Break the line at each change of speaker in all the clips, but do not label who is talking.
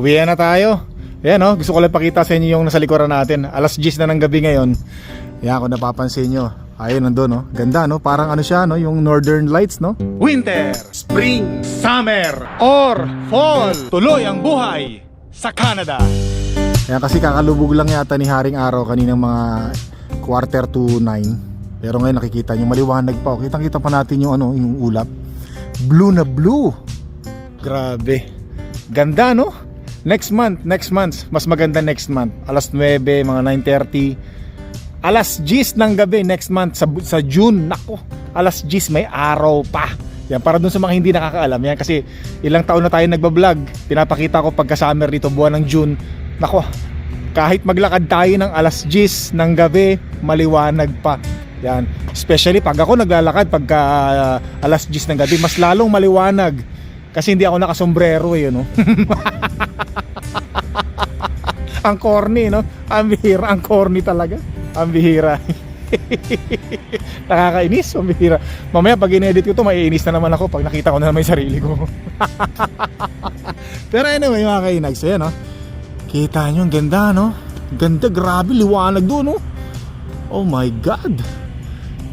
Uwi na tayo. Ayan oh, gusto ko lang pakita sa inyo yung nasa likuran natin. Alas 10 na ng gabi ngayon. Yan kung napapansin nyo. Ayun nandun no. Ganda no. Parang ano siya no, yung Northern Lights no. Winter, Spring, Summer, or Fall. Tuloy ang buhay sa Canada. Ayan kasi kakalubog lang yata ni Haring Araw kaninang mga quarter to 9. Pero ngayon nakikita nyo maliwanag pa. oh. Kitang kita pa natin yung ano, yung ulap. Blue na blue. Grabe. Ganda no? Next month, next month, mas maganda next month. Alas 9, mga 9.30. Alas 10 ng gabi next month sa, sa June. Nako, alas 10 may araw pa. Yan, para dun sa mga hindi nakakaalam. Yan, kasi ilang taon na tayo nagbablog. Pinapakita ko pagka summer dito, buwan ng June. Nako, kahit maglakad tayo ng alas 10 ng gabi, maliwanag pa. Yan. Especially pag ako naglalakad pagka uh, alas 10 ng gabi, mas lalong maliwanag. Kasi hindi ako nakasombrero eh, no? ang corny, no? Ang bihira, ang corny talaga. Ang bihira. Nakakainis, ang bihira. Mamaya pag in-edit ko to, maiinis na naman ako pag nakita ko na naman yung sarili ko. Pero anyway, mga kainags, ayan, no? Kita nyo, ang ganda, no? Ganda, grabe, liwanag doon, no? Oh my God!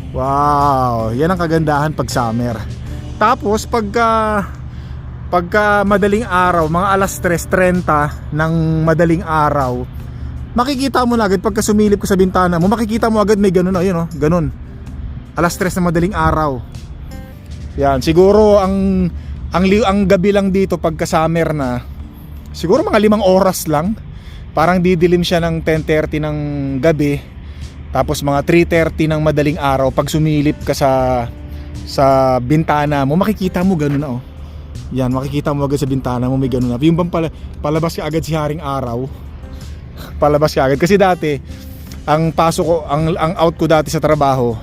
Wow! Yan ang kagandahan pag summer. Tapos, pagka pagka madaling araw, mga alas 3.30 ng madaling araw, makikita mo na agad pagka sumilip ko sa bintana mo, makikita mo agad may ganun, ayun oh, ganun. Alas 3 ng madaling araw. Yan, siguro ang ang ang gabi lang dito pagka summer na siguro mga limang oras lang. Parang didilim siya ng 10:30 ng gabi. Tapos mga 3:30 ng madaling araw pag sumilip ka sa sa bintana mo, makikita mo ganun na oh. Yan, makikita mo agad sa bintana mo may ganun na. Yung bang pala, palabas ka agad si Haring Araw. palabas ka agad kasi dati ang pasok ko, ang ang out ko dati sa trabaho,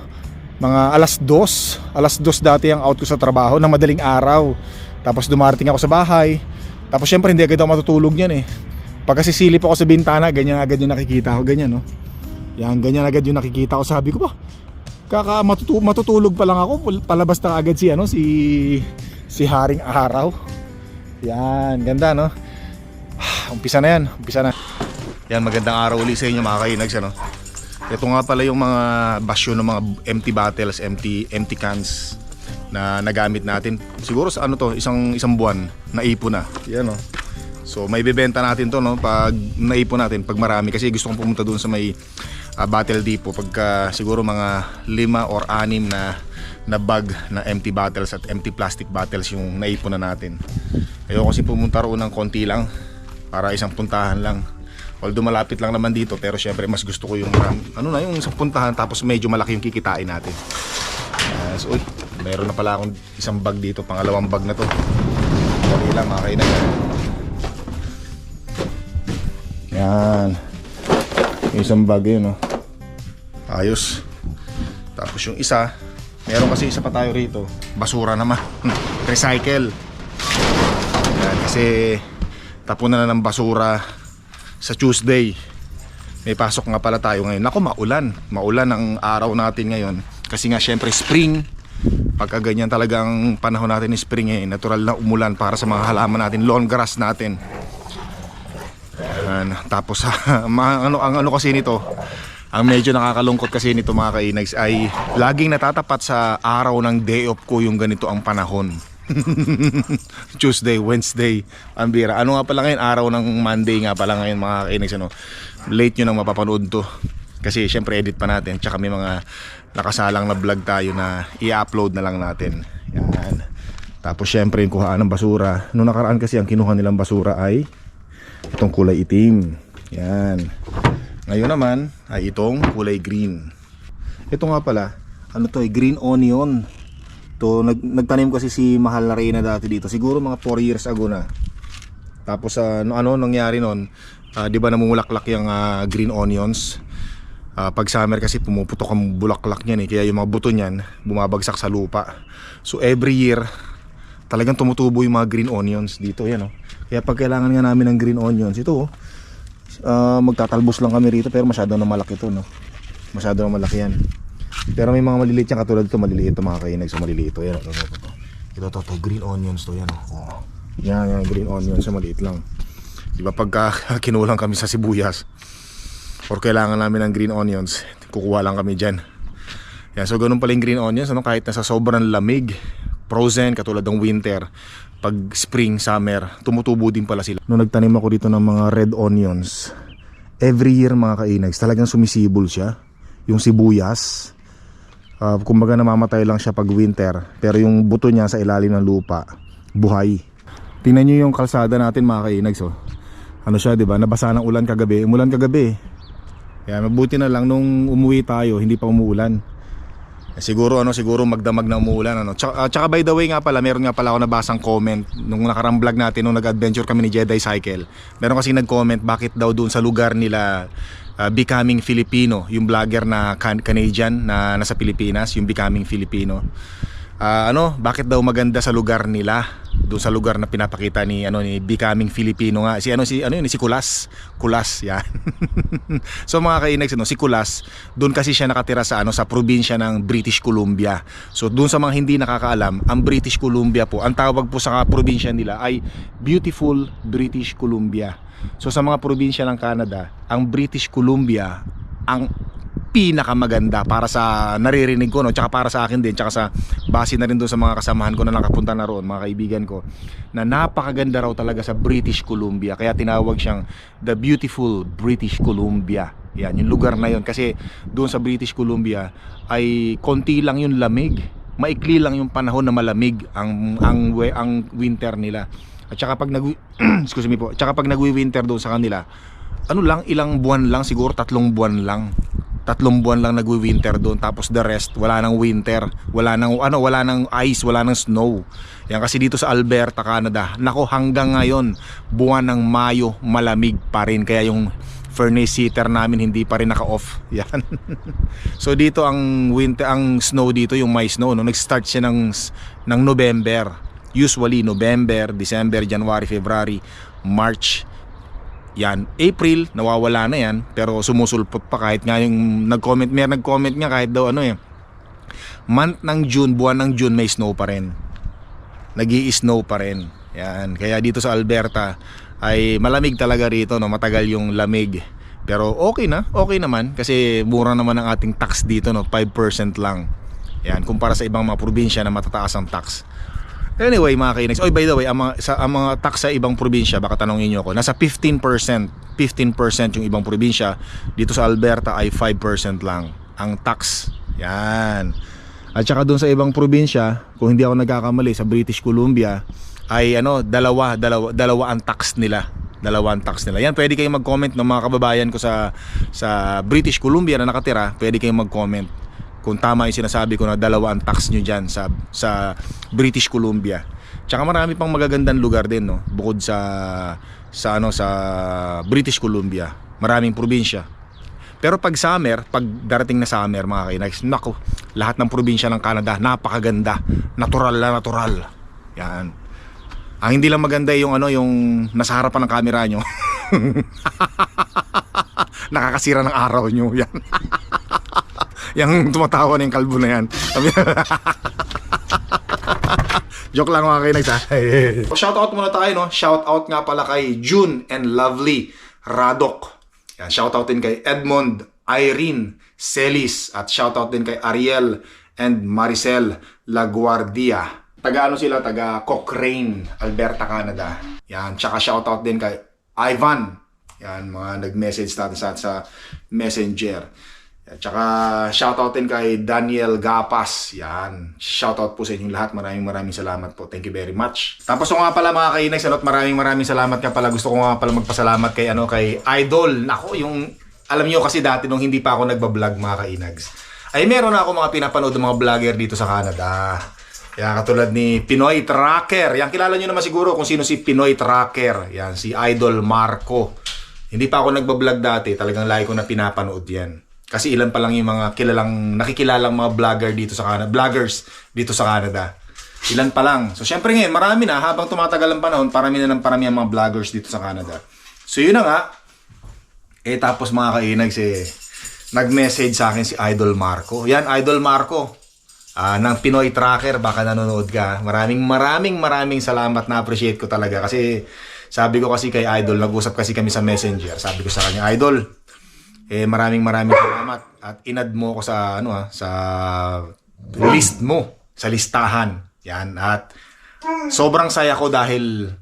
mga alas 2, alas 2 dati ang out ko sa trabaho ng madaling araw. Tapos dumarating ako sa bahay. Tapos syempre hindi agad ako matutulog niyan eh. Pag kasi silip ako sa bintana, ganyan agad yung nakikita ko, ganyan no. Yan, ganyan agad yung nakikita ko. Sabi ko ba, kaka matutu- matutulog pa lang ako, palabas na agad si ano, si si Haring Araw. Yan, ganda no. Umpisa na yan, umpisa na. Yan, magandang araw ulit sa inyo mga kainags ano. Ito nga pala yung mga basyo ng mga empty bottles, empty empty cans na nagamit natin. Siguro sa ano to, isang isang buwan naipon na. Yan oh. So may bebenta natin to no pag naipon natin pag marami kasi gusto kong pumunta doon sa may ah, bottle depot pagka siguro mga lima or anim na na bag na empty bottles at empty plastic bottles yung naipon na natin. Ayoko kasi pumunta roon ng konti lang para isang puntahan lang. Although malapit lang naman dito pero syempre mas gusto ko yung ano na yung isang puntahan tapos medyo malaki yung kikitain natin. Uh, so, uy, meron na pala akong isang bag dito, pangalawang bag na to. Dali lang mga kainan. Yan. Isang bag yun, oh. Ayos. Tapos yung isa, meron kasi isa pa tayo rito. Basura naman. Recycle. Yan, kasi tapunan na ng basura sa Tuesday. May pasok nga pala tayo ngayon. Nako, maulan. Maulan ang araw natin ngayon. Kasi nga syempre spring. Pagka ganyan talagang panahon natin ni spring eh, natural na umulan para sa mga halaman natin, lawn grass natin. Yan. Tapos ano ang ano kasi nito, ang medyo nakakalungkot kasi nito mga kainags ay laging natatapat sa araw ng day off ko yung ganito ang panahon. Tuesday, Wednesday, ang bira. Ano nga pala ngayon, araw ng Monday nga pala ngayon mga kainags ano. Late nyo nang mapapanood to. Kasi syempre edit pa natin. Tsaka may mga nakasalang na vlog tayo na i-upload na lang natin. Yan. Tapos syempre yung kuhaan ng basura. Noong nakaraan kasi ang kinuha nilang basura ay itong kulay itim. Yan. Ngayon naman ay itong kulay green. Ito nga pala, ano to, eh, green onion. To nag, nagtanim kasi si Mahal na Reyna dati dito. Siguro mga 4 years ago na. Tapos ano ano nangyari noon? Ah, 'di ba namumulaklak yung ah, green onions? Ah, pag summer kasi pumuputok ang bulaklak niyan eh. Kaya yung mga buto niyan bumabagsak sa lupa. So every year talagang tumutubo yung mga green onions dito yan oh. Kaya pag kailangan nga namin ng green onions, ito oh. Ah, magtatalbos lang kami rito pero masyado na malaki to no. Masyado na malaki yan. Pero may mga maliliit yan katulad ito maliliit ito mga kainag so maliliit ito yan. Ito, ito, ito. Ito, ito, ito, green onions to yan oh. oh. Yan, yan, green onions so maliit lang. Di ba pagka kinulang kami sa sibuyas or kailangan namin ng green onions, kukuha lang kami dyan. Yan, so ganun pala yung green onions, ano, kahit nasa sobrang lamig, frozen, katulad ng winter, pag spring, summer, tumutubo din pala sila. Nung nagtanim ako dito ng mga red onions, every year mga kainags, talagang sumisibol siya. Yung sibuyas, uh, kumbaga namamatay lang siya pag winter, pero yung buto niya sa ilalim ng lupa, buhay. Tingnan nyo yung kalsada natin mga kainags, oh. Ano siya, di ba? Nabasa ng ulan kagabi. Umulan kagabi. Kaya mabuti na lang nung umuwi tayo, hindi pa umuulan. Siguro ano, siguro magdamag na umuulan ano. Tsaka, ah, tsaka by the way nga pala, meron nga pala ako nabasang comment nung nakarang vlog natin nung nag-adventure kami ni Jedi Cycle. Meron kasi nag-comment bakit daw doon sa lugar nila ah, Becoming Filipino, yung vlogger na can- Canadian na nasa Pilipinas, yung Becoming Filipino. Ah, ano, bakit daw maganda sa lugar nila? Doon sa lugar na pinapakita ni ano ni Becoming Filipino nga. Si ano si ano yun, si Kulas. Kulas, yan. so mga kainags ano, si Kulas, doon kasi siya nakatira sa ano sa probinsya ng British Columbia. So doon sa mga hindi nakakaalam, ang British Columbia po, ang tawag po sa probinsya nila ay Beautiful British Columbia. So sa mga probinsya ng Canada, ang British Columbia ang pinakamaganda para sa naririnig ko no? Tsaka para sa akin din tsaka sa base na rin doon sa mga kasamahan ko na nakapunta na roon mga kaibigan ko na napakaganda raw talaga sa British Columbia. Kaya tinawag siyang the beautiful British Columbia. Yan yung lugar na yon kasi doon sa British Columbia ay konti lang yung lamig. Maikli lang yung panahon na malamig ang ang ang winter nila. At saka pag nag excuse me po at saka pag nagwi-winter doon sa kanila ano lang ilang buwan lang siguro tatlong buwan lang tatlong buwan lang nagwi-winter doon tapos the rest wala nang winter wala nang ano wala nang ice wala nang snow. Yan kasi dito sa Alberta Canada nako hanggang ngayon buwan ng Mayo malamig pa rin. Kaya yung furnace heater namin hindi pa rin naka-off. Yan. So dito ang winter ang snow dito yung may snow no? Nag-start siya ng ng November. Usually November December January February March yan April nawawala na yan pero sumusulpot pa kahit nga yung nag-comment may nag-comment nga kahit daw ano eh. Month ng June buwan ng June may snow pa rin. Nag snow pa rin. Yan kaya dito sa Alberta ay malamig talaga rito no? Matagal yung lamig. Pero okay na okay naman kasi mura naman ang ating tax dito no? 5% lang. Yan kumpara sa ibang mga probinsya na matataas ang tax Anyway mga kainags, oy by the way, ang mga, sa, ang mga tax sa ibang probinsya, baka tanongin nyo ako, nasa 15%, 15% yung ibang probinsya, dito sa Alberta ay 5% lang ang tax. Yan. At saka doon sa ibang probinsya, kung hindi ako nagkakamali, sa British Columbia, ay ano, dalawa, dalawa, dalawa ang tax nila. Dalawa ang tax nila. Yan, pwede kayong mag-comment ng mga kababayan ko sa sa British Columbia na nakatira, pwede kayong mag-comment kung tama yung sinasabi ko na dalawa ang tax nyo dyan sa, sa British Columbia. Tsaka marami pang magagandang lugar din no bukod sa sa ano sa British Columbia. Maraming probinsya. Pero pag summer, pag darating na summer mga kainags, nako, lahat ng probinsya ng Canada napakaganda, natural na natural. Yan. Ang hindi lang maganda yung ano yung nasa harapan ng camera nyo. Nakakasira ng araw nyo. Yan. yung tumatawa na yung kalbo na yan. Joke lang mga kainags ha. Shout out muna tayo no. Shout out nga pala kay June and Lovely Radok. Yan, shout out din kay Edmond, Irene, Celis at shout out din kay Ariel and Maricel Laguardia. Taga ano sila? Taga Cochrane, Alberta, Canada. Yan, tsaka shout out din kay Ivan. Yan, mga nag-message natin sa, sa Messenger. At saka shoutout din kay Daniel Gapas. Yan. Shoutout po sa inyong lahat. Maraming maraming salamat po. Thank you very much. Tapos ko nga pala mga kainags, ano, maraming maraming salamat nga pala. Gusto ko nga pala magpasalamat kay ano kay Idol. Nako, yung alam niyo kasi dati nung hindi pa ako nagba-vlog mga kainags. Ay meron na ako mga pinapanood ng mga vlogger dito sa Canada. Yan, katulad ni Pinoy Tracker. Yan, kilala nyo naman siguro kung sino si Pinoy Tracker. Yan, si Idol Marco. Hindi pa ako nagba-vlog dati. Talagang lagi ko na pinapanood yan. Kasi ilan pa lang yung mga kilalang, nakikilalang mga vlogger dito sa Canada, vloggers dito sa Canada. Ilan pa lang. So, syempre ngayon, marami na. Habang tumatagal ang panahon, parami na ng parami ang mga vloggers dito sa Canada. So, yun na nga. Eh, tapos mga kainags, eh, nag-message sa akin si Idol Marco. Yan, Idol Marco. Ah, ng Pinoy Tracker, baka nanonood ka. Maraming maraming maraming salamat na appreciate ko talaga kasi Sabi ko kasi kay Idol, nag-usap kasi kami sa Messenger. Sabi ko sa kanya, Idol, eh maraming maraming salamat at inad mo ko sa ano ah, sa list mo, sa listahan. Yan at sobrang saya ko dahil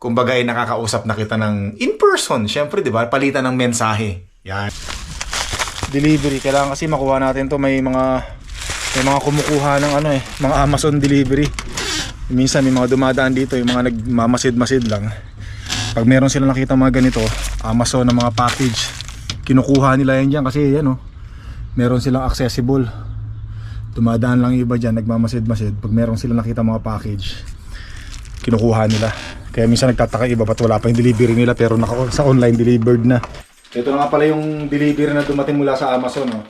kumbaga ay nakakausap na kita ng in person. Syempre, 'di ba? Palitan ng mensahe. Yan. Delivery kailangan kasi makuha natin 'to may mga may mga kumukuha ng ano eh, mga Amazon delivery. Minsan may mga dumadaan dito, yung mga nagmamasid-masid lang. Pag meron sila nakita mga ganito, Amazon na mga package, kinukuha nila yan dyan kasi yan oh, meron silang accessible. Dumadaan lang iba dyan, nagmamasid-masid. Pag meron sila nakita mga package, kinukuha nila. Kaya minsan nagtataka iba ba't wala pa yung delivery nila pero naka, sa online delivered na. Ito na nga pala yung delivery na dumating mula sa Amazon oh.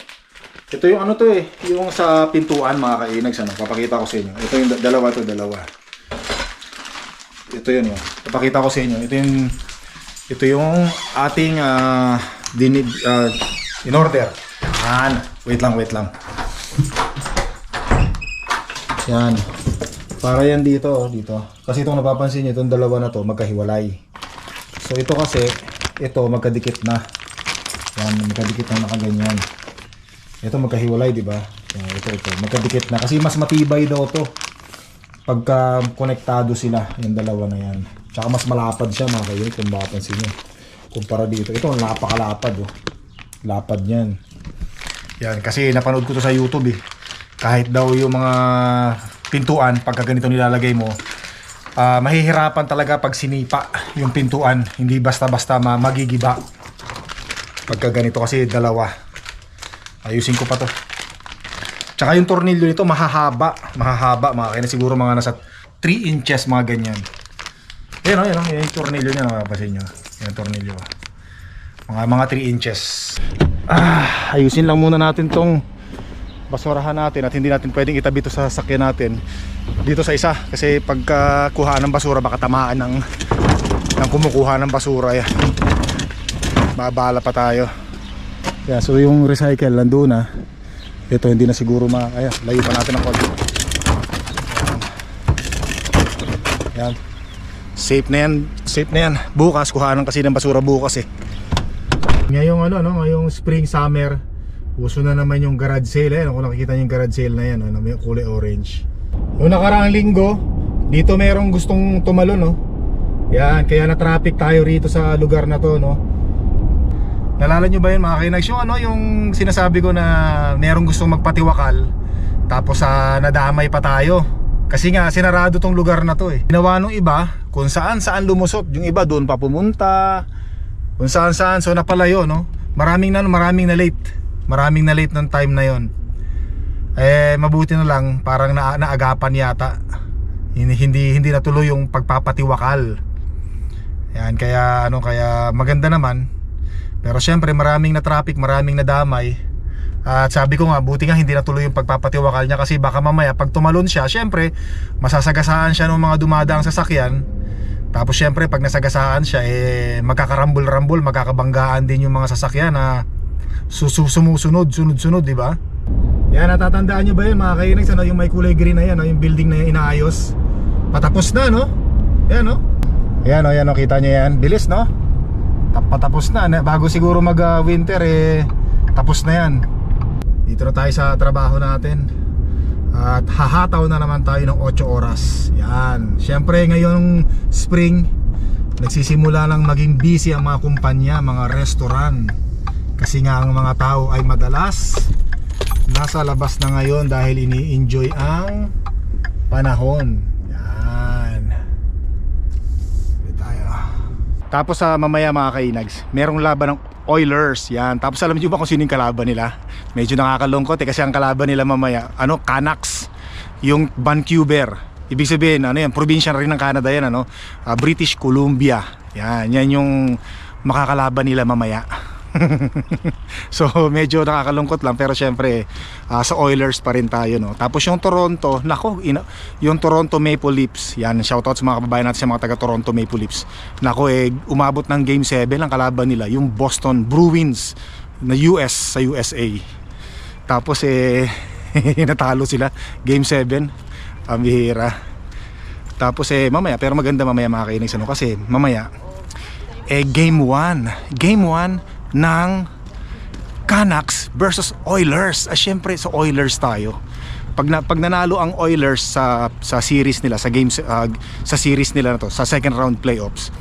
Ito yung ano to eh, yung sa pintuan mga kainags ano, papakita ko sa inyo. Ito yung da- dalawa to, dalawa. Ito yun oh. Papakita ko sa inyo. Ito yung ito yung ating ah dinid ah, in order. Yan. Wait lang, wait lang. Yan. Para yan dito, oh, dito. Kasi itong napapansin niyo, itong dalawa na to magkahiwalay. So ito kasi, ito magkadikit na. Yan, magkadikit na nakaganyan. Ito magkahiwalay, di ba? Ito, ito. Magkadikit na. Kasi mas matibay daw to. Pagka konektado sila, yung dalawa na yan. Tsaka mas malapad siya mga kayo, kung mapapansin nyo. Kumpara dito. Ito, napakalapad. Oh. Lapad niyan. Yan, kasi napanood ko to sa YouTube eh. Kahit daw yung mga pintuan, pagka ganito nilalagay mo, ah mahihirapan talaga pag sinipa yung pintuan. Hindi basta-basta ma- magigiba. Pagka ganito kasi dalawa. Ayusin ko pa to. Tsaka yung tornilyo nito mahahaba. Mahahaba mga kaya siguro mga nasa 3 inches mga ganyan. Yan o, yan o. Yan yung tornilyo niya. Nakapasin nyo. Yung tornilyo. Mga mga 3 inches. Ah, ayusin lang muna natin tong basurahan natin at hindi natin pwedeng itabi to sa sasakyan natin dito sa isa. Kasi pagka kuha ng basura baka tamaan ng ng kumukuha ng basura. Yan babala pa tayo. Yeah, so yung recycle nandun na. Ito hindi na siguro ma ayan, layo pa natin ng konti. Yan safe na yan. Safe na yan. Bukas kuhaan kasi ng basura bukas eh. Ngayong ano no? Ngayong spring summer uso na naman yung garage sale eh. Kung nakikita yung garage sale na yan ano, may kulay orange. Noong nakaraang linggo, dito merong gustong tumalo no. Yan, kaya na traffic tayo rito sa lugar na to no. Nalala nyo ba yun mga kinags? Yung ano, yung sinasabi ko na merong gustong magpatiwakal Tapos sa nadamay pa tayo Kasi nga sinarado tong lugar na to eh. Ginawa nung iba kung saan saan lumusot. Yung iba doon pa pumunta. Kung saan saan. So napalayo no? Maraming na maraming na late. Maraming na late ng time na yon. Eh mabuti na lang parang na naagapan yata. Hindi hindi, hindi natuloy yung pagpapatiwakal. Yan kaya ano kaya maganda naman. Pero syempre maraming na traffic maraming nadamay at sabi ko nga buti nga hindi natuloy yung pagpapatiwakal niya kasi baka mamaya pag tumalon siya syempre masasagasaan siya ng mga dumadaang sasakyan tapos syempre pag nasagasaan siya eh magkakarambol-rambol magkakabanggaan din yung mga sasakyan na sumusunod sunod-sunod di ba yan, natatandaan nyo ba yun mga kainags? Ano, yung may kulay green na yan, no? yung building na yan inaayos. Patapos na, no? Yan, no? Yan, no? Yan, no? Kita nyo yan. Bilis, no? Tap- Patapos na. Bago siguro mag-winter, eh, tapos na yan. Dito na tayo sa trabaho natin. At hahataw na naman tayo ng 8 oras. Yan. Siyempre, ngayong spring, nagsisimula lang maging busy ang mga kumpanya, mga restaurant. Kasi nga ang mga tao ay madalas nasa labas na ngayon dahil ini-enjoy ang panahon. Yan. Tayo. Tapos sa mamaya mga kainags, merong laban ng Oilers. Yan. Tapos alam niyo ba kung sino yung kalaban nila? Medyo nakakalungkot eh kasi ang kalaban nila mamaya, ano, Canucks. Yung Vancouver. Ibig sabihin, ano yan, probinsya rin ng Canada yan, ano? Ah, British Columbia. Yan, yan yung makakalaban nila mamaya. so medyo nakakalungkot lang pero syempre ah, sa Oilers pa rin tayo no. Tapos yung Toronto, nako, ina, yung Toronto Maple Leafs, yan shoutout sa mga kababayan natin sa mga taga Toronto Maple Leafs. Nako eh umabot ng game 7 ang kalaban nila, yung Boston Bruins na US sa USA. Tapos eh natalo sila game 7. Pambihira. Tapos eh mamaya, pero maganda mamaya mga kainis ano kasi mamaya eh game 1. Game 1 ng Canucks versus Oilers. Ah, syempre sa Oilers tayo. Pag, na, pag nanalo ang Oilers sa sa series nila, sa games ah, sa series nila na to, sa second round playoffs,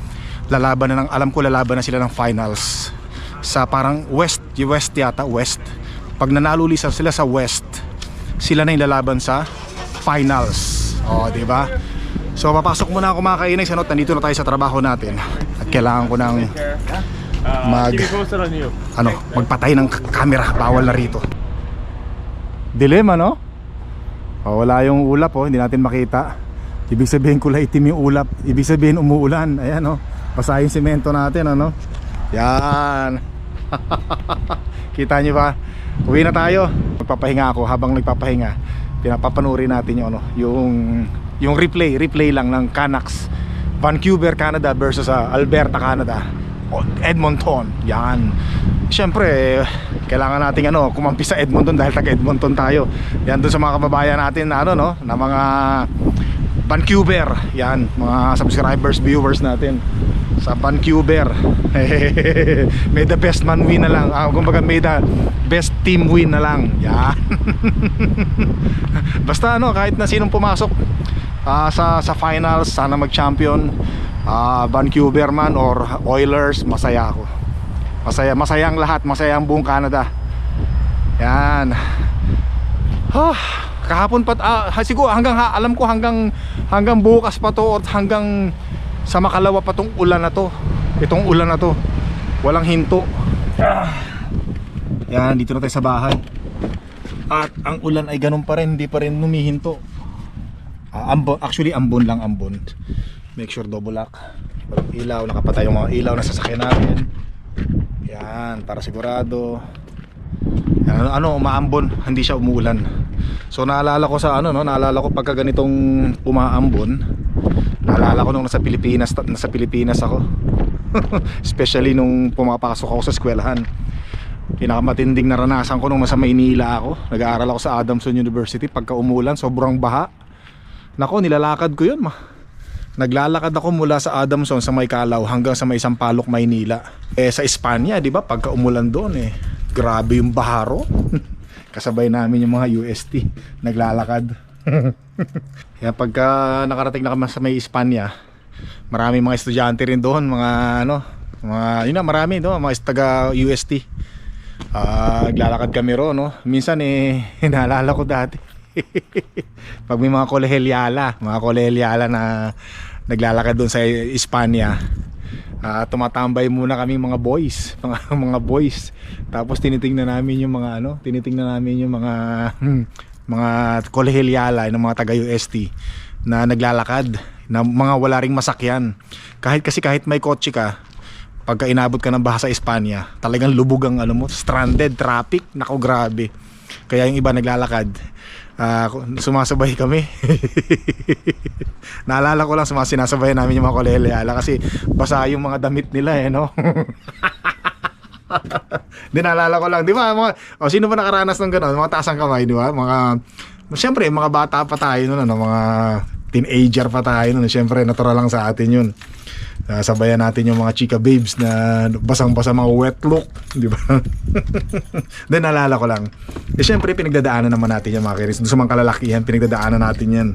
lalaban na ng alam ko lalaban na sila ng finals sa parang West, West yata, West. Pag nanalo ulit sila sa West, sila na yung lalaban sa finals. Oh, di ba? So papasok muna ako mga kainis, ano, nandito na tayo sa trabaho natin. At kailangan ko ng mag ano, magpatay ng camera, bawal na rito. Dilemma, no? Oh, wala yung ulap, oh, hindi natin makita. Ibig sabihin kulay itim yung ulap. Ibig sabihin umuulan. Ayan, oh. Basa yung semento natin, ano? Yan. Kita niyo ba? Uwi na tayo. Magpapahinga ako habang nagpapahinga. Pinapapanoorin natin yung ano, yung yung replay, replay lang ng Canucks Vancouver, Canada versus ah, Alberta, Canada. Edmonton. Yan. Siyempre, eh, kailangan nating ano, kumampi sa Edmonton dahil taga Edmonton tayo. Yan doon sa mga kababayan natin na ano no, na mga Vancouver. Yan, mga subscribers, viewers natin sa Vancouver. may the best man win na lang. Ah, kumbaga may the best team win na lang. Yan. Basta ano, kahit na sinong pumasok ah, sa sa finals, sana mag-champion. Ah, Vancouver man or Oilers, masaya ako. Masaya, masaya ang lahat, masaya ang buong Canada. Yan. Ah, kahapon pa ah, ha- siguro hanggang ha, alam ko hanggang hanggang bukas pa to or hanggang sa makalawa pa tong ulan na to. Itong ulan na to. Walang hinto. Ah. Yan, dito na tayo sa bahay. At ang ulan ay ganun pa rin, hindi pa rin humihinto. Ah, ambon, actually ambon lang ambon. Make sure double lock. Ilaw, nakapatay yung mga ilaw na sasakyan natin. Yan, para sigurado. Ano, ano, umaambon, hindi siya umuulan. So naalala ko sa ano no, naalala ko pagka ganitong umaambon. Naalala ko nung nasa Pilipinas, nasa Pilipinas ako. Especially nung pumapasok ako sa eskwelahan. Pinakamatinding naranasan ko nung nasa Maynila ako. Nag-aaral ako sa Adamson University pagka umulan, sobrang baha. Nako, nilalakad ko 'yun, ma. Naglalakad ako mula sa Adamson sa May Kalaw hanggang sa May Sampaloc, Maynila. Eh sa Espanya, 'di ba? Pagka umulan doon eh, grabe yung baharo. Kasabay namin yung mga UST naglalakad. Kaya pagka nakarating na kami sa May Espanya, marami mga estudyante rin doon, mga ano, mga yun na marami doon, mga taga UST. Ah, naglalakad kami ro, no. Minsan eh naalala ko dati. Pag may mga kolehelyala, mga kolehelyala na naglalakad doon sa Espanya. Ah, tumatambay muna kami mga boys, mga mga boys. Tapos tinitingnan namin yung mga ano, tinitingnan namin yung mga mga kolehelyala ng mga taga UST na naglalakad na mga wala ring masakyan. Kahit kasi kahit may kotse ka, pagka inabot ka ng baha sa Espanya, talagang lubog ang ano mo, stranded, traffic, nako grabe. Kaya yung iba naglalakad, ah, sumasabay kami. Naalala ko lang sa mga sinasabay namin yung mga kolelyala kasi basa yung mga damit nila eh, no? Di naalala ko lang, di ba? Mga, o sino ba nakaranas ng gano'n? Mga taas ang kamay, di ba? Mga, siyempre, mga bata pa tayo noon, ano, mga teenager pa tayo noon. Siyempre, natural lang sa atin yun. Uh, sabayan natin yung mga chika babes na basang-basa mga wet look, di ba? Then naalala ko lang. Eh syempre pinagdadaanan naman natin yung mga kiris. Doon sa mga kalalakihan, pinagdadaanan natin yan.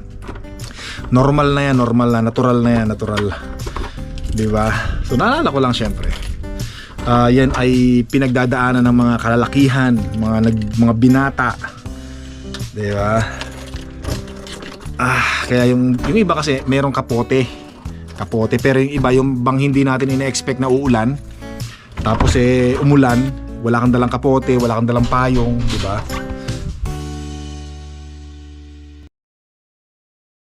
Normal na yan, normal na, natural na yan, natural. Di ba? So naalala ko lang syempre. Ah, yan ay pinagdadaanan ng mga kalalakihan, mga nag, mga binata. Di ba? Ah, kaya yung yung iba kasi merong kapote. Kapote pero yung iba yung bang hindi natin ina-expect na uulan. Tapos eh umulan, wala kang dalang kapote, wala kang dalang payong, di ba?